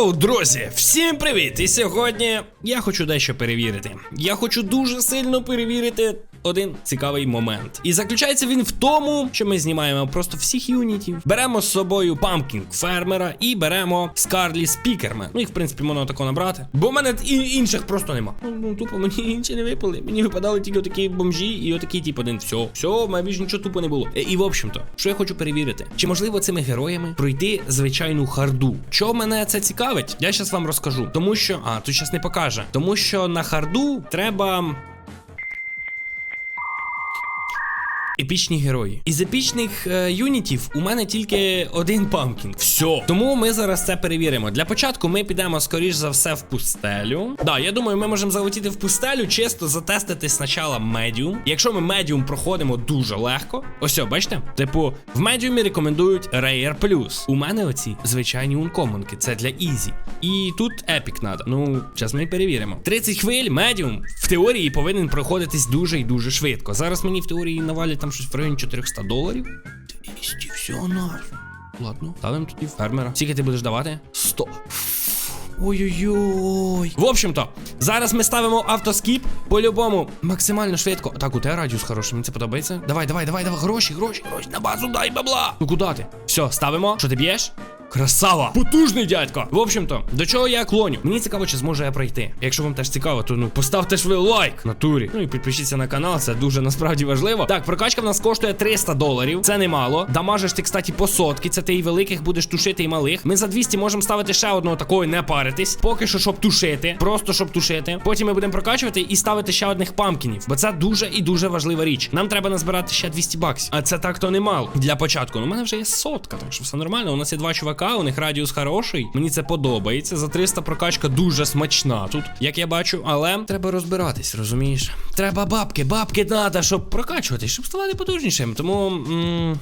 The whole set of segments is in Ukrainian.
Йоу, друзі, всім привіт! І сьогодні я хочу дещо перевірити. Я хочу дуже сильно перевірити один цікавий момент. І заключається він в тому, що ми знімаємо просто всіх юнітів. Беремо з собою памкінг фермера і беремо Скарлі Спікермен. Ну їх, в принципі, можна тако набрати. Бо в мене інших просто нема. Ну, ну тупо мені інші не випали. Мені випадали тільки отакі бомжі і отакий, тип один. Все, все, в мене більше нічого тупо не було. Е, І в общем-то, що я хочу перевірити, чи можливо цими героями пройти звичайну харду? Що мене це цікавить? Я зараз вам розкажу. Тому що, а тут зараз не покаже. Тому що на харду треба. Епічні герої. Із епічних е, юнітів у мене тільки один памкінг. Все. Тому ми зараз це перевіримо. Для початку ми підемо, скоріш за все, в пустелю. Да, я думаю, ми можемо залетіти в пустелю, чисто затестити спочатку медіум. Якщо ми медіум проходимо дуже легко. Ось, о, бачите? Типу, в медіумі рекомендують Rare Plus. У мене оці звичайні ункомонки. Це для Ізі. І тут епік надо. Ну, зараз ми перевіримо. 30 хвиль, медіум в теорії повинен проходитись дуже і дуже швидко. Зараз мені в теорії навалять там щось в районі 400 доларів. 200 всього на. Ладно, ставимо тоді фермера. Скільки ти будеш давати? 100. Ой-ой-ой. В общем-то, зараз ми ставимо автоскіп по-любому максимально швидко. Так, у тебе радіус хороший, мені це подобається. Давай, давай, давай, давай. Гроші, гроші, гроші. На базу дай бабла. Ну куди ти? Все, ставимо. Що ти б'єш? Красава! Потужний дядько! В общем-то, до чого я клоню? Мені цікаво, чи зможу я пройти. Якщо вам теж цікаво, то ну поставте ж лайк на турі. Ну і підпишіться на канал, це дуже насправді важливо. Так, прокачка в нас коштує 300 доларів. Це немало. Дамажиш ти, кстати, по сотки. Це ти і великих будеш тушити, і малих. Ми за 200 можемо ставити ще одного такого, не паритись. Поки що, щоб тушити. Просто щоб тушити. Потім ми будемо прокачувати і ставити ще одних памкінів. Бо це дуже і дуже важлива річ. Нам треба назбирати ще 200 баксів. А це так то немало. Для початку. Ну, у мене вже є сотка, так що все нормально. У нас є два чувака, у них радіус хороший. Мені це подобається. За 300 прокачка дуже смачна тут, як я бачу, але треба розбиратись, розумієш? Треба бабки, бабки треба, щоб прокачуватись, щоб ставати потужнішим. Тому.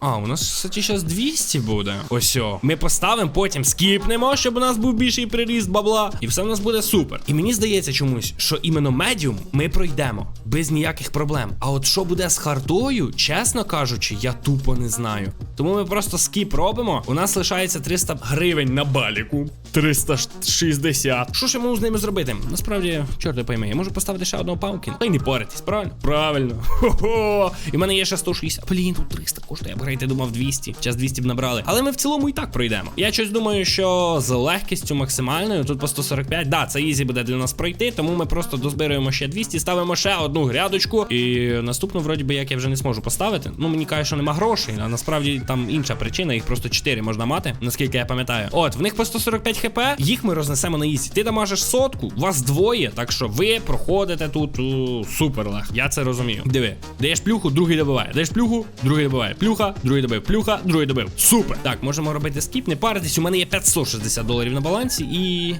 А, у нас, кстати, зараз 200 буде. Ось. Ми поставимо, потім скіпнемо, щоб у нас був більший приріст бабла. І все в нас буде супер. І мені здається чомусь, що іменно медіум ми пройдемо без ніяких проблем. А от що буде з хардою, чесно кажучи, я тупо не знаю. Тому ми просто скіп робимо. У нас лишається 300 гривень на баліку. 360. Що ж я можу з ними зробити? Насправді, чорти пойми, я можу поставити ще одного памкіна. Та й не паритись, правильно? Правильно. Хо-хо. І в мене є ще 160. Блін, тут 300 коштує. Апгрейд, я думав 200. Зараз 200 б набрали. Але ми в цілому і так пройдемо. Я щось думаю, що з легкістю максимальною, тут по 145. Да, це ізі буде для нас пройти, тому ми просто дозбираємо ще 200, ставимо ще одну грядочку. І наступну, вроді би, як я вже не зможу поставити. Ну, мені каже, що нема грошей, а насправді там інша причина, їх просто 4 можна мати, наскільки я пам'ятаю. От, в них по 145 хп, їх ми рознесемо на ізі. Ти дамажиш сотку, вас двоє, так що ви проходите тут у, супер легко. Я це розумію. Диви, даєш плюху, другий добиває. Даєш плюху, другий добиває. Плюха, другий добив. Плюха, другий добив. Супер. Так, можемо робити скіп, не паритись. У мене є 560 доларів на балансі і.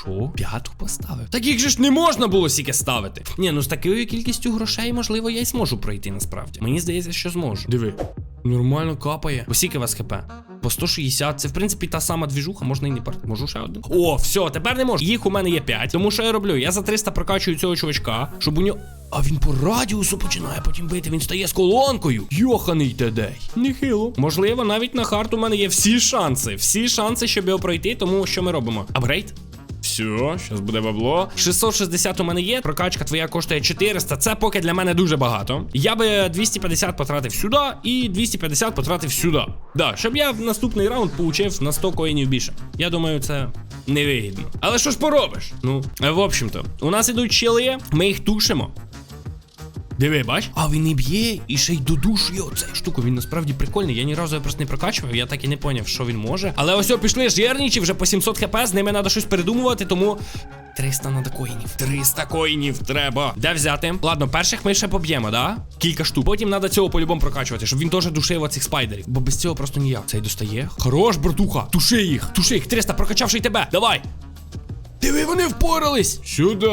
Що? П'яту поставив? Так їх же ж не можна було стільки ставити. Ні, ну з такою кількістю грошей, можливо, я й зможу пройти насправді. Мені здається, що зможу. Диви. Нормально капає. Бо скільки у вас хп? По 160. Це в принципі та сама двіжуха, можна і не парити. Можу ще один. О, все, тепер не можу. Їх у мене є 5. Тому що я роблю? Я за 300 прокачую цього чувачка, щоб у нього. А він по радіусу починає потім бити, він стає з колонкою. Йоханий тедей. Нехило. Можливо, навіть на хард у мене є всі шанси. Всі шанси, щоб його пройти, тому що ми робимо? Апгрейд? Все, зараз буде бабло. 660 у мене є. Прокачка твоя коштує 400. Це поки для мене дуже багато. Я би 250 потратив сюди і 250 потратив сюди. Да, щоб я в наступний раунд получив на 100 коїнів більше. Я думаю, це невигідно. Але що ж поробиш? Ну, в общем-то, у нас ідуть чили, ми їх тушимо. Диви, бач? А він і б'є, і ще й додушує оцей штуку. Він насправді прикольний. Я ні разу його просто не прокачував, я так і не поняв, що він може. Але ось о, пішли жирнічі, вже по 700 хп, з ними треба щось придумувати, тому. 300 надо коїнів. 300 коїнів треба. Де взяти? Ладно, перших ми ще поб'ємо, да? Кілька штук. Потім треба цього по-любому прокачувати, щоб він теж душив оцих спайдерів. Бо без цього просто ніяк. Цей достає. Хорош, братуха. Туши їх. Туши їх. 300, прокачавши й тебе. Давай. Диви, вони впорались! Сюди.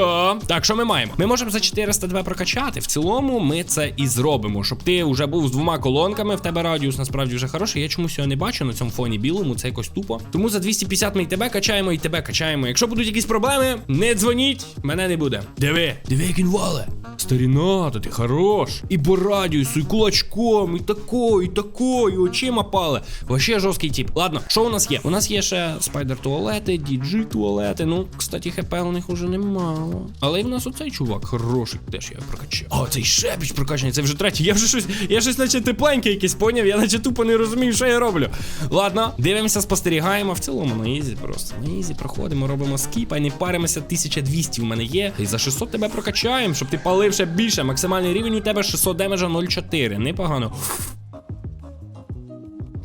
Так, що ми маємо? Ми можемо за 400 тебе прокачати. В цілому ми це і зробимо, щоб ти вже був з двома колонками. В тебе радіус насправді вже хороший. Я чомусь його не бачу на цьому фоні білому, це якось тупо. Тому за 250 ми і тебе качаємо, і тебе качаємо. Якщо будуть якісь проблеми, не дзвоніть, мене не буде. Диви, диви, як він вале. Старіна, та ти хорош. І по радіусу, і кулачком, і тако, і тако, і очима пале. Вообще жорсткий тип. Ладно, що у нас є? У нас є ще спайдер туалети, діджи туалети. Ну, кстати, хп у них уже немало. Але і в нас оцей чувак хороший, теж я прокачав. А, цей шепіч прокачаний, це вже третій. Я вже щось, я щось наче тепленький якийсь поняв, я наче тупо не розумію, що я роблю. Ладно, дивимося, спостерігаємо. В цілому на ізі просто. На ізі проходимо, робимо скіп, а не паримося. 1200 в мене є. І за 600 тебе прокачаємо, щоб ти палив ще більше. Максимальний рівень у тебе 600 демеджа 0,4. Непогано.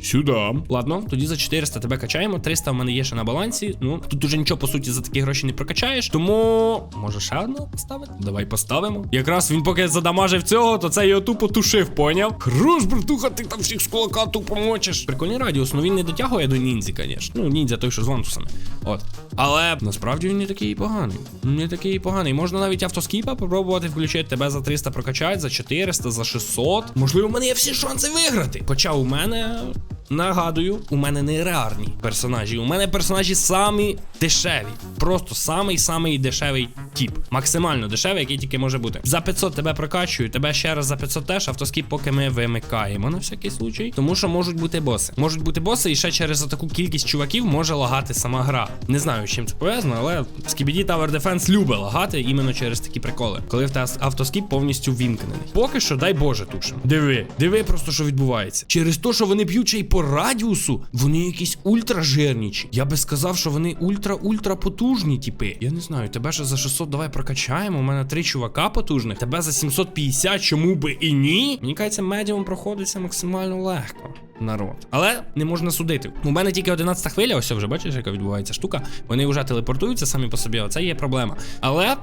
Сюди. Ладно, тоді за 400 тебе качаємо. 300 в мене є ще на балансі. Ну, тут уже нічого по суті за такі гроші не прокачаєш. Тому може ще одного поставити? Давай поставимо. Якраз він поки задамажив цього, то це його тупо тушив, поняв? Хорош, братуха, ти там всіх з кулака тупо мочиш. Прикольний радіус, ну він не дотягує до ніндзі, звісно. Ну, ніндзя той, що з вантусами. От. Але насправді він не такий поганий. Не такий поганий. Можна навіть автоскіпа попробувати включити тебе за 300 прокачати, за 400, за 600. Можливо, у мене є всі шанси виграти. Хоча у мене. Нагадую, у мене не рарні персонажі. У мене персонажі самі дешеві. Просто самий самий дешевий тип. Максимально дешевий, який тільки може бути. За 500 тебе прокачую, тебе ще раз за 500 теж, автоскіп поки ми вимикаємо на всякий случай. Тому що можуть бути боси. Можуть бути боси, і ще через таку кількість чуваків може лагати сама гра. Не знаю, з чим це пов'язано, але Skibidi Tower Defense любить лагати іменно через такі приколи. Коли в тебе автоскіп повністю вімкнений. Поки що, дай Боже, тушим. Диви, диви просто, що відбувається. Через те, що вони ще й по радіусу, вони якісь ультражирнічі. Я би сказав, що вони ультра-ультра потужні, типи. Я не знаю, тебе ще за 600 давай прокачаємо. У мене три чувака потужних. Тебе за 750, чому би і ні? Мені кажеться, медіум проходиться максимально легко. Народ. Але не можна судити. У мене тільки 11 хвиля, ось вже бачиш, яка відбувається штука. Вони вже телепортуються самі по собі, оце є проблема. Але.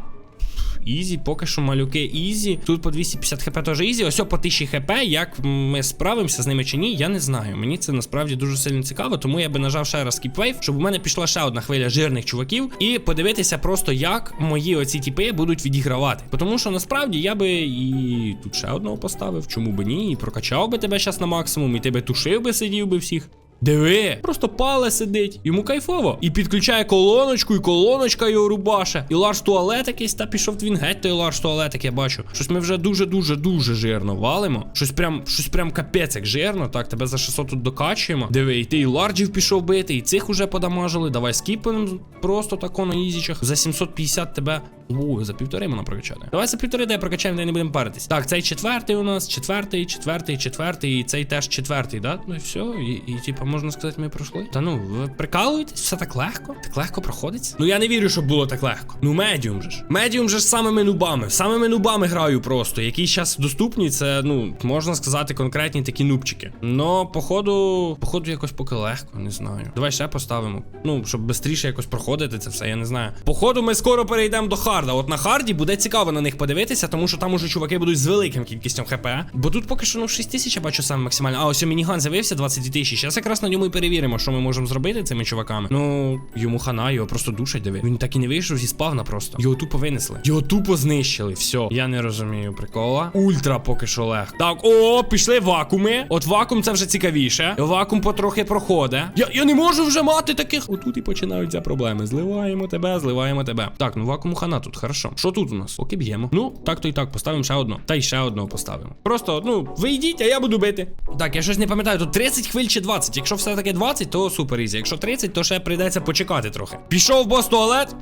Ізі, поки що малюки ізі. Тут по 250 хп теж ізі. Ось по 1000 хп. Як ми справимося з ними чи ні, я не знаю. Мені це насправді дуже сильно цікаво, тому я би нажав ще раз скіпвейв, щоб у мене пішла ще одна хвиля жирних чуваків, і подивитися просто, як мої оці тіпи будуть відігравати. Тому що насправді я би і тут ще одного поставив, чому би ні, і прокачав би тебе зараз на максимум, і ти би тушив би сидів би всіх. Диви, просто пале сидить, йому кайфово. І підключає колоночку, і колоночка його рубаше. І ларш туалет якийсь, та пішов твін геть той ларш туалет, я бачу. Щось ми вже дуже-дуже дуже жирно валимо. Щось прям, щось прям капець як жирно. Так, тебе за 600 тут докачуємо. Диви, і ти і ларджів пішов бити, і цих уже подамажили. Давай скіпаємо просто тако на ізічах. За 750 тебе. О, за півтори можна прокачати. Давай за півтори, де прокачаємо, де не будемо паритись. Так, цей четвертий у нас, четвертий, четвертий, четвертий, і цей теж четвертий, да? Ну і все. І, і типа, можна сказати, ми пройшли. Та ну, ви прикалуєтесь, все так легко? Так легко проходиться? Ну я не вірю, щоб було так легко. Ну, медіум же ж. Медіум же ж самими нубами. Самими нубами граю просто. Які зараз доступні, це, ну, можна сказати, конкретні такі нубчики. Но, походу, походу, якось поки легко, не знаю. Давай ще поставимо. Ну, щоб швидше якось проходити це все, я не знаю. Походу, ми скоро перейдемо до харда. От на харді буде цікаво на них подивитися, тому що там уже чуваки будуть з великим кількістю хп. Бо тут поки що ну 6 тисяч я бачу саме максимально. А ось у мініган з'явився 22 тисячі. Зараз якраз на ньому і перевіримо, що ми можемо зробити цими чуваками. Ну, йому хана, його просто душать, диви. Він так і не вийшов зі спавна просто. Його тупо винесли. Його тупо знищили. Все. Я не розумію прикола. Ультра поки що лег. Так, о, пішли вакууми. От вакуум це вже цікавіше. Вакуум потрохи проходить. Я, я не можу вже мати таких. Отут і починаються проблеми. Зливаємо тебе, зливаємо тебе. Так, ну вакуум хана тут, хорошо. Що тут у нас? Поки б'ємо. Ну, так то і так, поставимо ще одну. Та й ще одного поставимо. Просто, ну, ви йдіть, а я буду бити. Так, я щось не пам'ятаю, тут 30 хвиль чи 20. Якщо все таки 20, то супер ізі. Якщо 30, то ще прийдеться почекати трохи. Пішов бос туалет.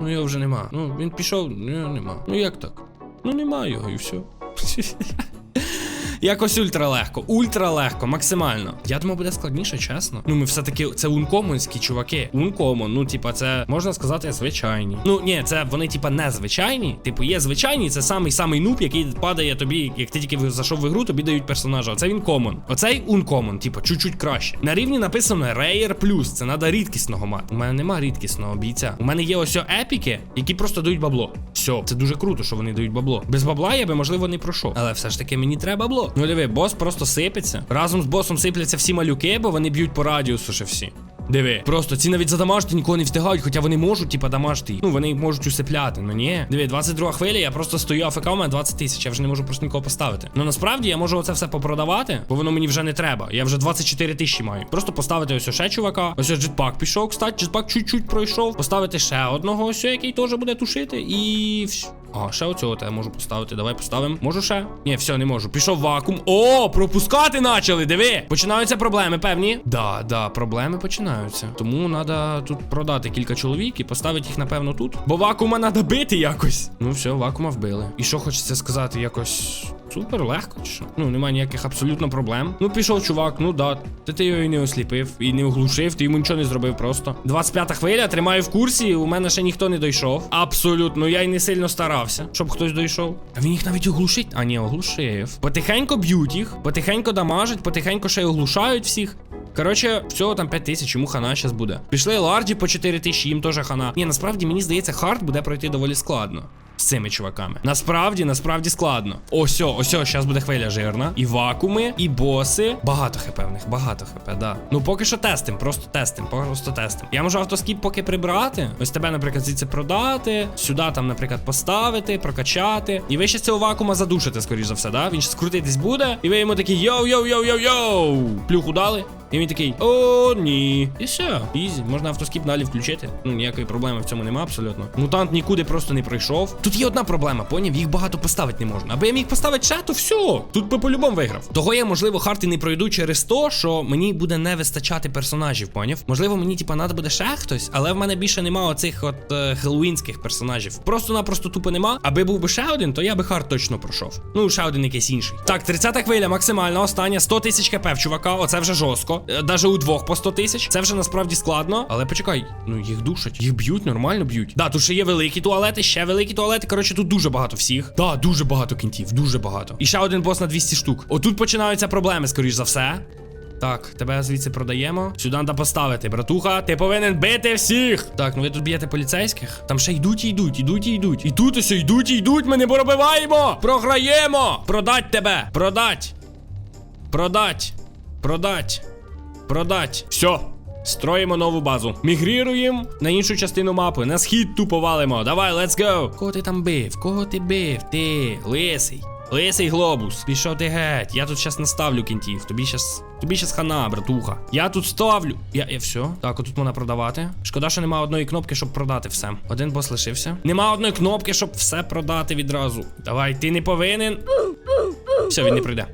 Ну його вже нема. Ну, він пішов, ну нема. Ну як так? Ну нема його і все. Якось ультра легко, ультра легко, максимально. Я думав, буде складніше, чесно. Ну, ми все-таки це ункомонські чуваки. Ункомон, ну, типа, це можна сказати, звичайні. Ну, ні, це вони, типа, не звичайні. Типу, є звичайні, це самий самий нуб, який падає тобі, як ти тільки зайшов в ігру, тобі дають персонажа. Оце він комон. Оцей ункомон, типа, чуть-чуть краще. На рівні написано Rare Plus, це треба рідкісного мати. У мене нема рідкісного бійця. У мене є ось епіки, які просто дають бабло. Все, це дуже круто, що вони дають бабло. Без бабла я би, можливо, не пройшов. Але все ж таки мені треба бабло. Ну диви, бос просто сипеться. Разом з босом сипляться всі малюки, бо вони б'ють по радіусу ще всі. Диви, просто ці навіть задамажити нікого не встигають, хоча вони можуть, типа, дамажити. Ну, вони можуть усипляти. Ну ні. Диви, 22 хвиля, я просто стою АФК, у мене 20 тисяч, я вже не можу просто нікого поставити. Ну насправді я можу оце все попродавати, бо воно мені вже не треба. Я вже 24 тисячі маю. Просто поставити ось ще чувака. Ось джетпак пішов, кстати, джетпак чуть-чуть пройшов. Поставити ще одного, ось який теж буде тушити. І. А, ще оцього я можу поставити. Давай поставимо. Можу ще? Ні, все, не можу. Пішов вакуум. О, пропускати почали. Диви. Починаються проблеми, певні. Да, да, проблеми починаються. Тому треба тут продати кілька чоловік і поставити їх, напевно, тут. Бо вакуума треба бити якось. Ну все, вакуума вбили. І що хочеться сказати, якось. Супер, легко чи що? Ну, немає ніяких абсолютно проблем. Ну, пішов чувак, ну да. Та ти його і не осліпив, і не оглушив, ти йому нічого не зробив просто. 25 хвиля, тримаю в курсі, у мене ще ніхто не дійшов. Абсолютно, я й не сильно старався, щоб хтось дійшов. А він їх навіть оглушить. А ні, оглушив. Потихенько б'ють їх, потихенько дамажать, потихенько ще й оглушають всіх. Коротше, всього там 5 тисяч, йому хана зараз буде. Пішли ларджі по 4 тисячі, їм теж хана. Ні, насправді мені здається, хард буде пройти доволі складно. З цими чуваками. Насправді, насправді складно. Ось, ось, зараз буде хвиля жирна. І вакууми, і боси. Багато хп в них, багато хп, да. Ну поки що тестим, просто тестим, просто тестим. Я можу автоскіп поки прибрати. Ось тебе, наприклад, звідси продати. Сюди там, наприклад, поставити, прокачати. І ви ще цього вакуума задушите, скоріш за все, да? Він ще скрутитись буде. І ви йому такі йоу-йоу-йоу-йоу-йоу. Плюху дали. І він такий, о, ні. І все, ізі. Можна автоскіп далі включити. Ну, ніякої проблеми в цьому нема абсолютно. Мутант нікуди просто не пройшов. Тут є одна проблема, поняв? Їх багато поставити не можна. Аби я міг поставити ще, то все. Тут би по-любому виграв. Того я, можливо, харти не пройду через то, що мені буде не вистачати персонажів, поняв? Можливо, мені, типа, треба буде ще хтось, але в мене більше нема оцих от е, хеллоуінських персонажів. Просто-напросто тупо нема. Аби був би ще один, то я би хард точно пройшов. Ну, ще один якийсь інший. Так, 30 хвиля, максимальна, остання, 100 тисяч хп в чувака. Оце вже жорстко. Е, Даже у двох по 100 тисяч. Це вже насправді складно. Але почекай, ну їх душать, їх б'ють, нормально б'ють. Да, тут ще є великі туалети, ще великі туалети. Коротше, тут дуже багато всіх. Да, дуже багато кінтів, дуже багато. І ще один бос на 200 штук. Отут починаються проблеми, скоріш за все. Так, тебе звідси продаємо. Сюди треба поставити, братуха. Ти повинен бити всіх. Так, ну ви тут б'єте поліцейських. Там ще йдуть і йдуть, йдуть і йдуть. І тут ось йдуть і йдуть. Ми не пробиваємо. Програємо. Продать тебе. Продать. Продать. Продать. Продать. Все. Строїмо нову базу. Мігріруємо на іншу частину мапи. На схід тупо валимо. Давай, let's go. Кого ти там бив? Кого ти бив? Ти, лисий. Лисий глобус. Пішов ти геть. Я тут щас наставлю кінтів. Тобі щас. Тобі щас хана, братуха. Я тут ставлю. Я, я все. Так, отут можна продавати. Шкода, що нема одної кнопки, щоб продати все. Один бос лишився. Нема одної кнопки, щоб все продати відразу. Давай, ти не повинен. Все, він не прийде.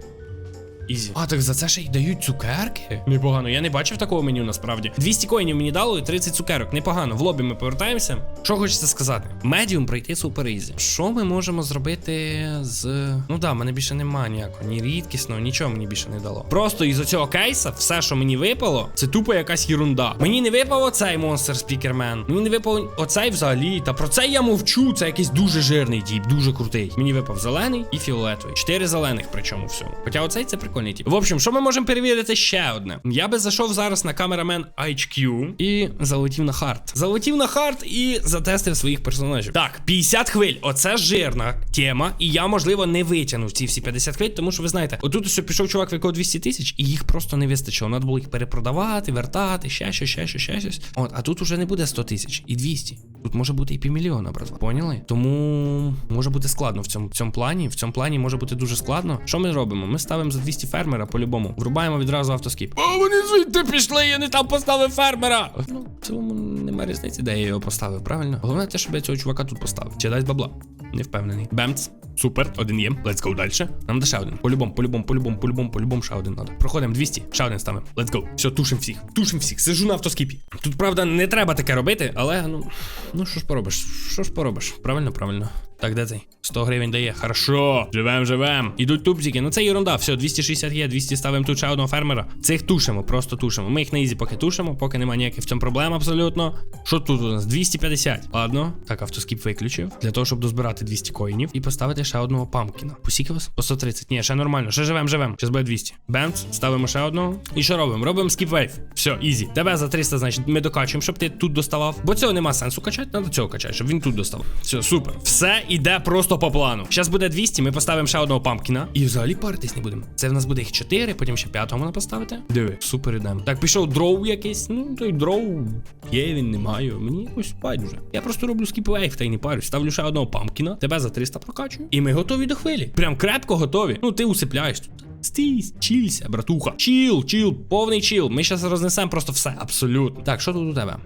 Ізі. А, так за це ще й дають цукерки? Непогано, я не бачив такого меню насправді. 200 коїнів мені дало і 30 цукерок. Непогано. В лобі ми повертаємося. Що хочеться сказати? Медіум пройти супер ізі. Що ми можемо зробити з. Ну да, мене більше немає ніякого. Ні рідкісного, нічого мені більше не дало. Просто із оцього кейса, все, що мені випало, це тупо якась єрунда. Мені не випав оцей монстр спікермен. Мені не випав оцей взагалі. Та про це я мовчу. Це якийсь дуже жирний діп, дуже крутий. Мені випав зелений і фіолетовий. Чотири зелених, причому всьому. Хоча оцей це прикольний тіп. В общем, що ми можемо перевірити ще одне? Я би зайшов зараз на камерамен HQ і залетів на хард. Залетів на хард і затестив своїх персонажів. Так, 50 хвиль. Оце жирна тема. І я, можливо, не витягнув ці всі 50 хвиль, тому що ви знаєте, отут ось пішов чувак, в якого 200 тисяч, і їх просто не вистачило. Треба було їх перепродавати, вертати, ще щось, ще щось, ще щось. От, а тут уже не буде 100 тисяч і 200. Тут може бути і півмільйона, братва. Поняли? Тому може бути складно в цьому, в цьому плані. В цьому плані може бути дуже складно. Що ми робимо? Ми ставимо за 200 фермера по-любому. Врубаємо відразу автоскіп. О, вони звідти пішли, я не там поставив фермера. Ну, в цілому немає різниці, де я його поставив, правильно? Головне те, щоб я цього чувака тут поставив. Чи дасть бабла? Не впевнений. Бемц. Супер, один є. Let's go далі. Нам треба ще один. По-любому, по-любому, по-любому, по-любому, по-любому ще один надо. Проходимо 200, ще один ставимо. Let's go. Все, тушим всіх. Тушим всіх. Сижу на автоскіпі. Тут, правда, не треба таке робити, але ну. Ну що ж поробиш? Що ж поробиш? Правильно, правильно. Так, де цей? 100 гривень дає. Хорошо. Живем, живем. Ідуть тупзики. Ну це ерунда. Все, 260 є, 200 ставимо тут ще одного фермера. Цих тушимо, просто тушимо. Ми їх на ізі поки тушимо, поки немає ніяких в цьому проблем абсолютно. Що тут у нас? 250. Ладно. Так, автоскіп виключив. Для того, щоб дозбирати 200 коїнів і поставити ще одного памкіна. Посіки вас? По 130. Ні, ще нормально. Ще живем, живем. Зараз буде 200. Бенц, ставимо ще одного. І що робимо? Робимо скіп вейв. Все, ізі. Тебе за 300, значить, ми докачуємо, щоб ти тут доставав. Бо цього нема сенсу качати, треба цього качати, щоб він тут доставав. Все, супер. Все іде просто по плану. Зараз буде 200, ми поставимо ще одного памкіна. І взагалі паритись не будемо. Це в нас буде їх 4, потім ще п'ятого можна поставити. Диви, супер ідемо. Так, пішов дроу якийсь. Ну, той дроу є, він не маю. Мені якось байдуже. Я просто роблю скіпвейв та й не парюсь. Ставлю ще одного памкіна, тебе за 300 прокачую. І ми готові до хвилі. Прям крепко готові. Ну, ти усипляєш тут. Стій, чілься, братуха. Чіл, чіл, повний чіл. Ми зараз рознесемо просто все, абсолютно. Так, що тут у тебе?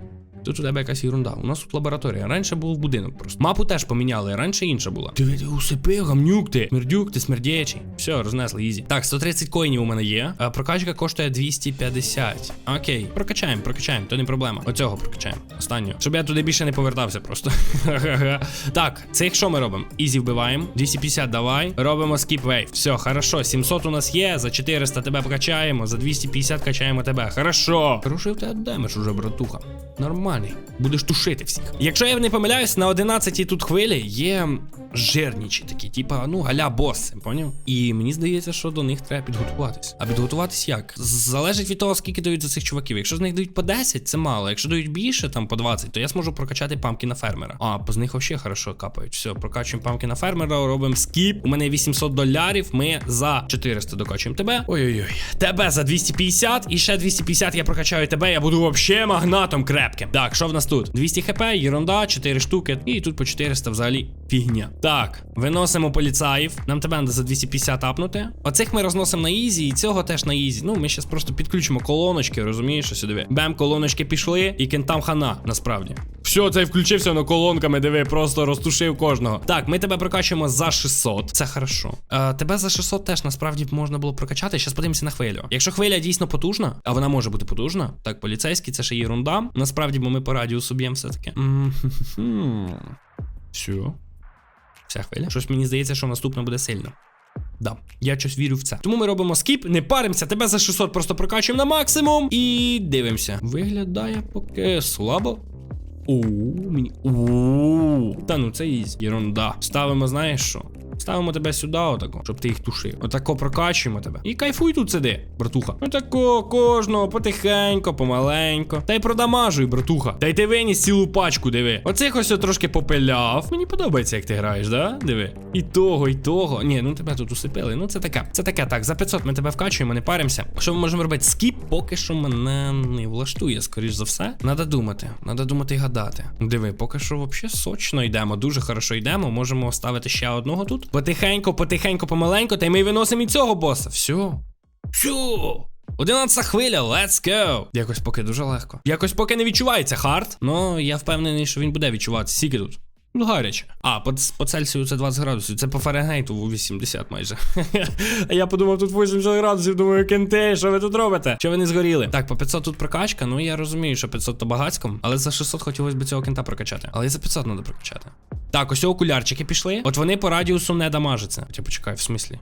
Тут у тебе якась ерунда. У нас тут лабораторія. Раніше був будинок просто. Мапу теж поміняли, раніше інша була. Ти ти усипи, гамнюк ти. Смердюк, ти смердячий. Все, рознесли, ізі. Так, 130 коїнів у мене є. А прокачка коштує 250. Окей, прокачаємо, прокачаємо, то не проблема. Оцього прокачаємо. Останнього. Щоб я туди більше не повертався просто. так, цих що ми робимо? Ізі вбиваємо. 250 давай. Робимо скіп вейв. Все, хорошо. 700 у нас є. За 400 тебе прокачаємо. За 250 качаємо тебе. Хорошо. Хороший в тебе демедж уже, братуха. Нормальний. Будеш тушити всіх. Якщо я не помиляюсь, на 11 тут хвилі є жирнічі такі, типа, ну, галя боси, поняв? І мені здається, що до них треба підготуватись. А підготуватись як? Залежить від того, скільки дають за цих чуваків. Якщо з них дають по 10, це мало. Якщо дають більше, там по 20, то я зможу прокачати памкіна фермера. А, з них взагалі хорошо капають. Все, прокачуємо памкіна фермера, робимо скіп. У мене 800 долярів. Ми за 400 докачуємо тебе. Ой-ой-ой. Тебе за 250 і ще 250 я прокачаю тебе. Я буду вообще магнатом крепким. Так, що в нас тут? 200 хп, ерунда, 4 штуки. І тут по 400 взагалі фігня. Так, виносимо поліцаїв. Нам тебе за 250 апнути. Оцих ми розносимо на ізі, і цього теж на ізі. Ну, ми зараз просто підключимо колоночки, розумієш, що сюди. Бем, колоночки пішли, і кентам хана, насправді. Все, цей включився на колонками, диви, просто розтушив кожного. Так, ми тебе прокачуємо за 600. Це хорошо. Е, тебе за 600 теж насправді можна було прокачати. Зараз подивимося на хвилю. Якщо хвиля дійсно потужна, а вона може бути потужна, так, поліцейський, це ще єрунда. Насправді, бо ми по радіусу б'ємо все-таки. Все. Вся хвиля. Щось мені здається, що наступна буде сильно. Да, я щось вірю в це. Тому ми робимо скіп, не паримося, тебе за 600 просто прокачуємо на максимум і дивимося. Виглядає поки слабо. Оу, мені. Оу. Та ну це ізі. Єрунда. Ставимо, знаєш що? Ставимо тебе сюди, отако, щоб ти їх тушив. Отако прокачуємо тебе. І кайфуй тут сиди, братуха. Отако, кожного, потихенько, помаленько. Та й продамажуй, братуха. Та й ти виніс цілу пачку, диви. Оцих ось трошки попиляв. Мені подобається, як ти граєш, да? Диви. І того, і того. Ні, ну тебе тут усипили. Ну це таке. Це таке, так. За 500 ми тебе вкачуємо, не паримося. Що ми можемо робити? Скіп поки що мене не влаштує, скоріш за все. Надо думати. Надо думати і гадати. Диви, поки що взагалі сочно йдемо. Дуже хорошо йдемо. Можемо ставити ще одного тут. Потихенько, потихенько, помаленько, та й ми виносимо і цього боса. Все. Все. 11 хвиля, let's go! Якось поки дуже легко. Якось поки не відчувається хард, но я впевнений, що він буде відчуватися. Скільки тут? Ну, гаряче. А, по, по Цельсію це 20 градусів. Це по Фаренгейту 80 майже. А я подумав, тут 80 градусів. Думаю, кенте, що ви тут робите? Що ви не згоріли? Так, по 500 тут прокачка. Ну я розумію, що 500 то багацько, але за 600 хотілося б цього кента прокачати. Але і за 500 треба прокачати. Так, ось окулярчики пішли. От вони по радіусу не дамажаться. Хоча почекай, в смислі.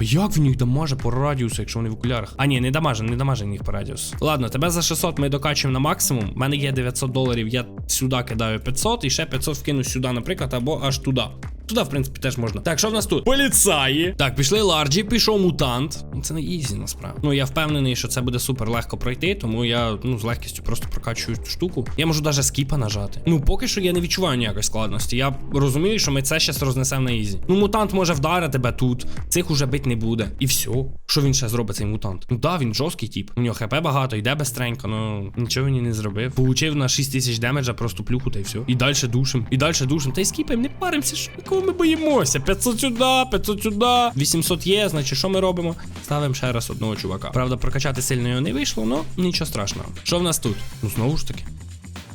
Як він їх дамаже по радіусу, якщо вони в окулярах? А ні, не дамаже, не дамаже їх по радіусу. Ладно, тебе за 600 ми докачуємо на максимум. У мене є 900 доларів, я сюди кидаю 500 і ще 500 вкину сюди, наприклад, або аж туди. Туди, в принципі, теж можна. Так, що в нас тут? Поліцаї. Так, пішли ларджі, пішов мутант. Ну, Це не ізі, насправді. Ну, я впевнений, що це буде супер легко пройти, тому я ну з легкістю просто прокачую цю штуку. Я можу навіть скіпа нажати. Ну, поки що я не відчуваю ніякої складності. Я розумію, що ми це зараз рознесемо на ізі. Ну, мутант може вдарити тебе тут. Цих уже бить не буде. І все. Що він ще зробить, цей мутант? Ну да, він жорсткий тип. У нього хп багато, йде бестренько, ну нічого він не зробив. Получив на 6 тисяч демеджа просто плюху та й все. І далі душим. І далі душим. Та й скіпаємо, не паримося, що кого ми боїмося. 500 сюди, 500 сюди. 800 є, значить, що ми робимо? Ставимо ще раз одного чувака. Правда, прокачати сильно його не вийшло, але нічого страшного. Що в нас тут? Ну знову ж таки.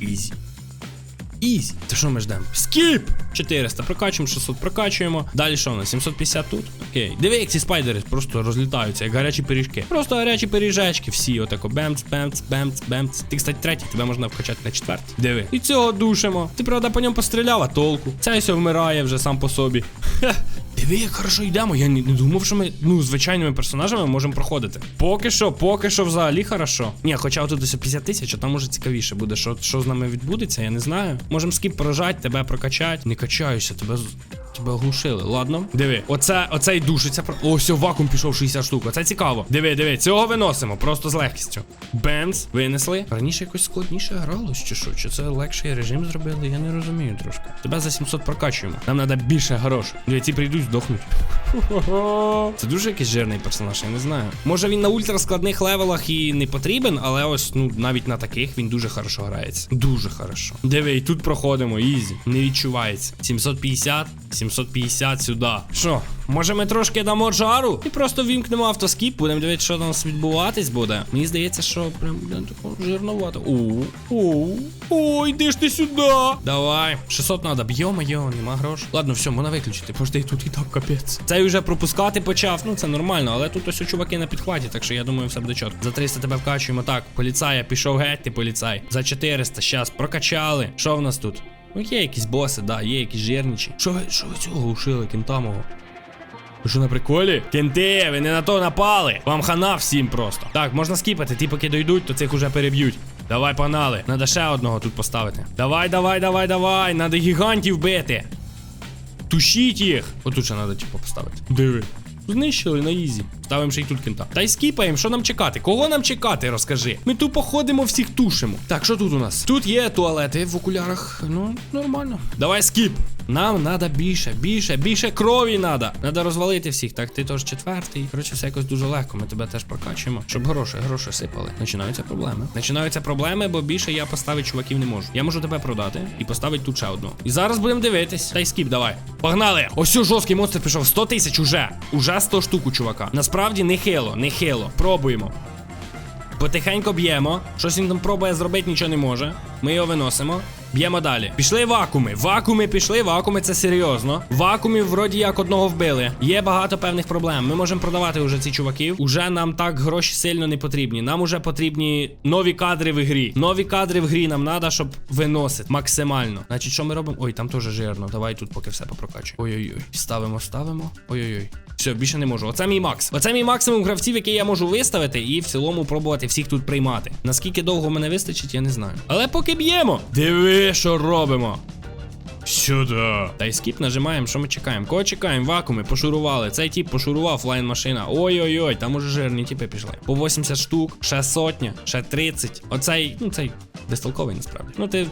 Ізі. Ізі. Та що ми ждемо? Скіп! 400 прокачуємо, 600 прокачуємо. Далі що у нас? 750 тут? Окей. Диви, як ці спайдери просто розлітаються, як гарячі пиріжки. Просто гарячі пиріжечки, всі отако. Бемц, бемц, бемц, бемц. Ти, кстати, третій, тебе можна вкачати на четвертий. Диви. І цього душимо. Ти, правда, по ньому постріляла толку. Цей все вмирає вже сам по собі. Диви, як хорошо йдемо. Я не, не думав, що ми ну звичайними персонажами можемо проходити. Поки що, поки що взагалі хорошо. Ні, хоча тут десь 50 тисяч, а там може цікавіше буде. Що, що з нами відбудеться, я не знаю. Можемо скіп прожать, тебе прокачати. Не качаюся, тебе. Тебе оглушили, ладно. Диви, оце, оцей душиться. О, Ось вакуум пішов 60 штук. Оце цікаво. Диви, диви, цього виносимо, просто з легкістю. Бенз, винесли. Раніше якось складніше гралось, чи що? Чи це легший режим зробили? Я не розумію трошки. Тебе за 700 прокачуємо. Нам треба більше грошей. Ці прийдуть, здохнуть. Це дуже якийсь жирний персонаж, я не знаю. Може він на ультраскладних левелах і не потрібен, але ось ну навіть на таких він дуже хорошо грається. Дуже хорошо. Диви, і тут проходимо, ізі. Не відчувається. 750, 750 сюди. Що? Може ми трошки дамо жару і просто вімкнемо автоскіп, будемо дивитися, що нас відбуватись буде. Мені здається, що прям тако жирновато. Оу, оу, ой, йди ж ти сюди. Давай. 600 надо. Б'ємо, йо, нема грошей. Ладно, все, можна виключити. Пожди, тут і так капець. Цей вже пропускати почав. Ну це нормально, але тут ось у чуваки на підхваті, так що я думаю, все буде чітко. За 300 тебе вкачуємо. Так, поліцая, пішов геть, ти поліцай. За 400, щас, прокачали. Що в нас тут? Ну, є якісь боси, да, є якісь жирничі. Що ви, що ви цього глушили, кентамого? Що на приколі? Кенти, ви не на то напали. Вам хана всім просто. Так, можна скіпати, ті поки дойдуть, то цих уже переб'ють. Давай, погнали. Надо ще одного тут поставити. Давай, давай, давай, давай. Надо гігантів бити. Тушіть їх. Отут ще треба, типу, поставити. Диви. Знищили на ізі. Ставимо ще й тут кента. Та й скіпаємо, що нам чекати? Кого нам чекати, розкажи. Ми тупо ходимо, всіх тушимо. Так, що тут у нас? Тут є туалети в окулярах. Ну, нормально. Давай скіп. Нам треба більше, більше, більше крові треба. Треба розвалити всіх. Так, ти теж четвертий. Коротше, все якось дуже легко. Ми тебе теж прокачуємо. Щоб гроші, гроші сипали. Починаються проблеми. Починаються проблеми, бо більше я поставити чуваків не можу. Я можу тебе продати і поставити тут ще одного. І зараз будемо дивитись. Та й скіп, давай. Погнали! Ось жорсткий монстр пішов. 100 тисяч уже. Уже 100 штук у чувака. Насправді не хило, не хило. Пробуємо. Потихенько б'ємо. Щось він там пробує зробити, нічого не може. Ми його виносимо. Б'ємо далі. Пішли вакууми. Вакууми пішли, вакууми це серйозно. Вакуумів вроді як одного вбили. Є багато певних проблем. Ми можемо продавати уже ці чуваків. Уже нам так гроші сильно не потрібні. Нам уже потрібні нові кадри в грі. Нові кадри в грі нам треба, щоб виносити максимально. Значить, що ми робимо? Ой, там теж жирно. Давай тут поки все попрокачуємо. Ой-ой-ой. Ставимо, ставимо. Ой-ой-ой. Все, більше не можу. Оце мій макс. Оце мій максимум гравців, який я можу виставити, і в цілому пробувати всіх тут приймати. Наскільки довго мене вистачить, я не знаю. Але поки б'ємо. Диви, що робимо. Сюди. Та й скіп нажимаємо, що ми чекаємо. Кого чекаємо? Вакууми, пошурували. Цей тип пошурував лайн машина. Ой-ой-ой, там уже жирні типи пішли. По 80 штук, ще сотня, ще 30. Оцей, ну цей безтолковий насправді. Ну ти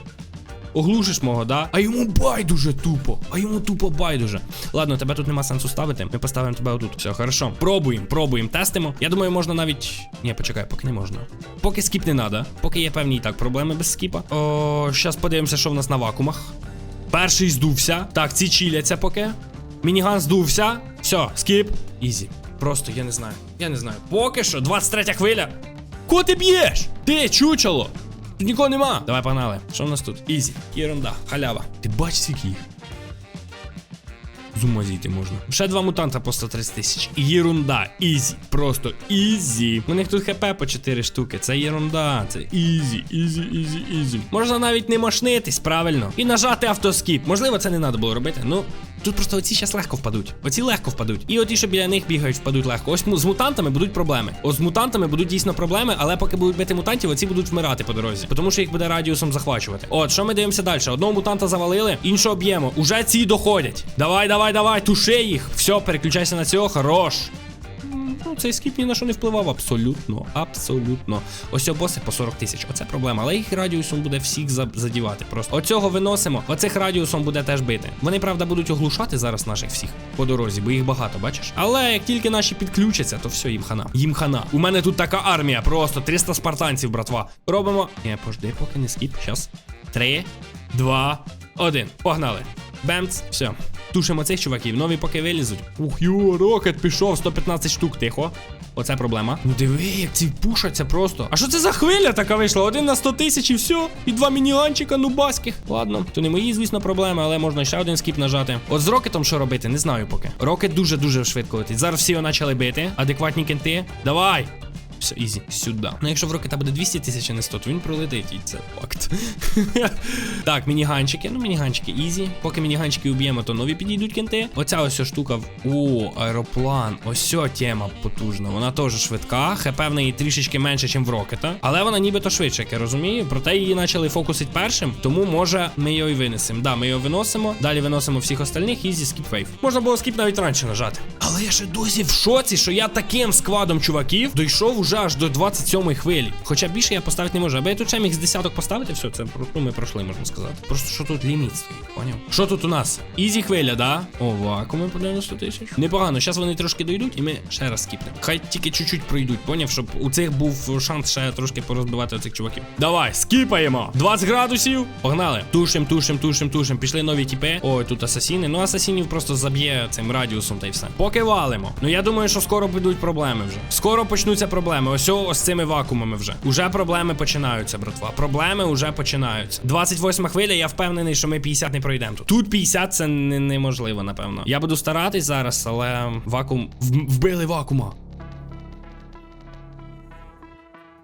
Оглушиш мого, да? А йому байдуже тупо. А йому тупо байдуже. Ладно, тебе тут нема сенсу ставити. Ми поставимо тебе отут. Все, хорошо. Пробуємо, пробуємо, тестимо. Я думаю, можна навіть. Ні, почекай, поки не можна. Поки скіп не треба. Поки є певні і так проблеми без скіпа. О, щас подивимося, що в нас на вакуумах. Перший здувся. Так, ці чіляться поки. Мініган здувся. Все, скіп. Ізі. Просто я не знаю. Я не знаю. Поки що, 23 хвиля. Кого ти б'єш? Ти, чучело! Тут нікого нема. Давай погнали. Що в нас тут? Ізі. Єрунда. Халява. Ти бачиш скільки їх? З ума зійти можна. Ще два мутанта по 130 тисяч. Єрунда. Ізі. Просто ізі. У них тут хп по 4 штуки. Це єрунда. Це ізі, ізі, ізі, ізі. Можна навіть не машнитись, правильно. І нажати автоскіп. Можливо, це не треба було робити. Ну. Тут просто оці зараз легко впадуть. Оці легко впадуть. І оті, що біля них бігають, впадуть легко. Ось з мутантами будуть проблеми. Ось з мутантами будуть дійсно проблеми, але поки будуть бити мутантів, оці будуть вмирати по дорозі. Тому що їх буде радіусом захвачувати. От, що ми дивимося далі? Одного мутанта завалили, іншого б'ємо. Уже ці доходять. Давай, давай, давай, туши їх. Все, переключайся на цього, хорош. Цей скіп ні на що не впливав абсолютно. Абсолютно. Ось цього боси по 40 тисяч. Оце проблема. Але їх радіусом буде всіх задівати. Просто оцього виносимо. Оцих радіусом буде теж бити. Вони, правда, будуть оглушати зараз наших всіх по дорозі, бо їх багато, бачиш. Але як тільки наші підключаться, то все, їм хана. Їм хана. У мене тут така армія, просто 300 спартанців, братва. Робимо. Ні, пожди, поки не скіп. Щас. Три, два, один. Погнали. Бемц, все. Тушимо цих чуваків, нові поки вилізуть. Ух, йо, рокет пішов, 115 штук, тихо. Оце проблема. Ну диви, як ці пушаться просто. А що це за хвиля така вийшла? Один на 100 тисяч і все. І два мініганчика нубаських. Ладно, то не мої, звісно, проблеми, але можна ще один скіп нажати. От з рокетом що робити, не знаю поки. Рокет дуже-дуже швидко летить. Зараз всі його почали бити. Адекватні кенти. Давай! Все, ізі, сюди. Ну якщо в рокета буде 200 тисяч, а не 100, то він пролетить, і це факт. так, мініганчики, ну мініганчики ізі. Поки мініганчики уб'ємо, то нові підійдуть кенти. Оця ось штука. в- О, аероплан. Ось тема потужна. Вона теж швидка. ХП в неї трішечки менше, ніж в рокета. Але вона нібито швидше, як я розумію. Проте її почали фокусити першим. Тому може ми його і винесемо. Да, ми його виносимо. Далі виносимо всіх остальних. Ізі скіп вейв. Можна було скіп навіть раніше нажати. Але я ще досі в шоці, що я таким складом чуваків дійшов уже аж до 27-ї хвилі. Хоча більше я поставити не можу. Аби я тут ще міг з десяток поставити, все, це ну, ми пройшли, можна сказати. Просто що тут ліміт стоїть, поняв? Що тут у нас? Ізі хвиля, да? О, вакууми по 90 тисяч. Непогано, зараз вони трошки дойдуть, і ми ще раз скіпнемо. Хай тільки чуть-чуть пройдуть, поняв, щоб у цих був шанс ще трошки порозбивати оцих чуваків. Давай, скіпаємо! 20 градусів. Погнали. Тушим, тушим, тушим, тушим. Пішли нові тіпи. Ой, тут асасіни. Ну, асасінів просто заб'є цим радіусом та й все. Поки валимо. Ну я думаю, що скоро будуть проблеми вже. Скоро почнуться проблеми. Ось ось цими вакуумами вже. Уже проблеми починаються, братва. Проблеми вже починаються. 28 хвиля, я впевнений, що ми 50 не пройдемо тут. Тут 50 це неможливо, напевно. Я буду старатись зараз, але вакуум. вбили вакуума.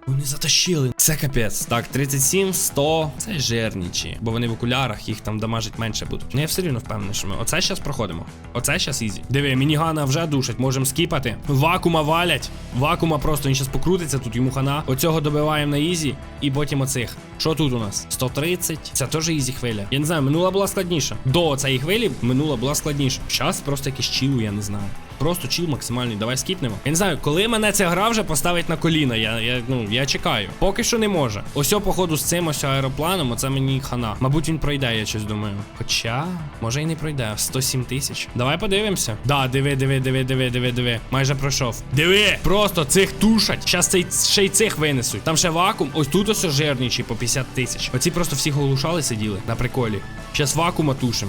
Вони затащили. Це капець. Так, 37, 100. Це жирнічі. Бо вони в окулярах, їх там дамажить менше будуть. Ну я все рівно впевнений, що ми. Оце зараз проходимо. Оце зараз ізі. Диви, мінігана вже душить, можемо скіпати. Вакуума валять. Вакуума просто він зараз покрутиться, тут йому хана. Оцього добиваємо на ізі. І потім оцих. Що тут у нас? 130. Це теж ізі хвиля. Я не знаю, минула була складніша. До цієї хвилі минула була складніша. Зараз просто якийсь чіл, я не знаю. Просто чіл максимальний. Давай скіпнемо. Я не знаю, коли мене ця гра вже поставить на коліна. Я, я, ну, я чекаю. Поки що не може. Ось походу, з цим ось аеропланом, оце мені хана. Мабуть, він пройде, я щось думаю. Хоча, може і не пройде. 107 тисяч. Давай подивимося. Да, диви, диви, диви, диви, диви, диви. Майже пройшов. Диви! Просто цих тушать. Щас цей ще й цих винесуть. Там ще вакуум. Ось тут ось жирничі по 50 тисяч. Оці просто всіх оглушали, сиділи на приколі. Щас вакуума тушим.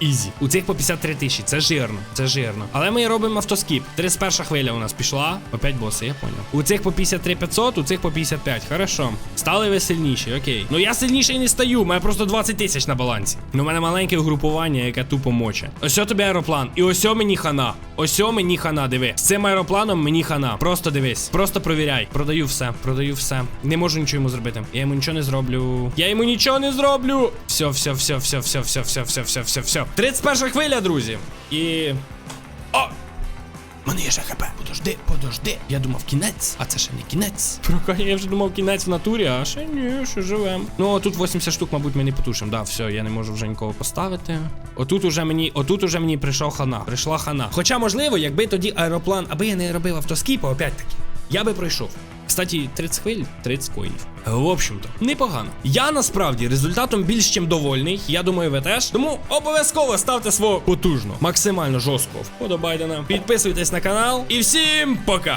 Ізі. У цих по 53 тисячі. Це жирно. Це жирно. Але ми робимо автоскіп. 31 хвиля у нас пішла. Опять боси, я поняв. У цих по 53 500, у цих по 55. Хорошо. Стали ви сильніші, окей. Ну я сильніший не стаю. У мене просто 20 тисяч на балансі. Ну, у мене маленьке угрупування, яке тупо моче. Ось тобі аероплан. І ось мені хана. Ось мені хана, диви. З цим аеропланом мені хана. Просто дивись. Просто провіряй. Продаю все. Продаю все. Не можу нічого йому зробити. Я йому нічого не зроблю. Я йому нічого не зроблю. Все, все, все, все, все, все, все, все, все, все, все. 31 хвиля, друзі. І. О! Мене є ще хп. Подожди, подожди. Я думав кінець, а це ще не кінець. Прокай, я вже думав кінець в натурі, а ще ні, ще живем. Ну, тут 80 штук, мабуть, ми не потушимо. Да, все, я не можу вже нікого поставити. Отут уже мені, отут уже мені прийшов хана. Прийшла хана. Хоча, можливо, якби тоді аероплан, аби я не робив автоскіпа, опять таки, я би пройшов. Кстати, 30 хвиль, 30 коїнів. В общем-то, непогано. Я насправді результатом більш чим довольний. Я думаю, ви теж. Тому обов'язково ставте свого потужно, максимально жорстко вподобайдена. Підписуйтесь на канал і всім пока!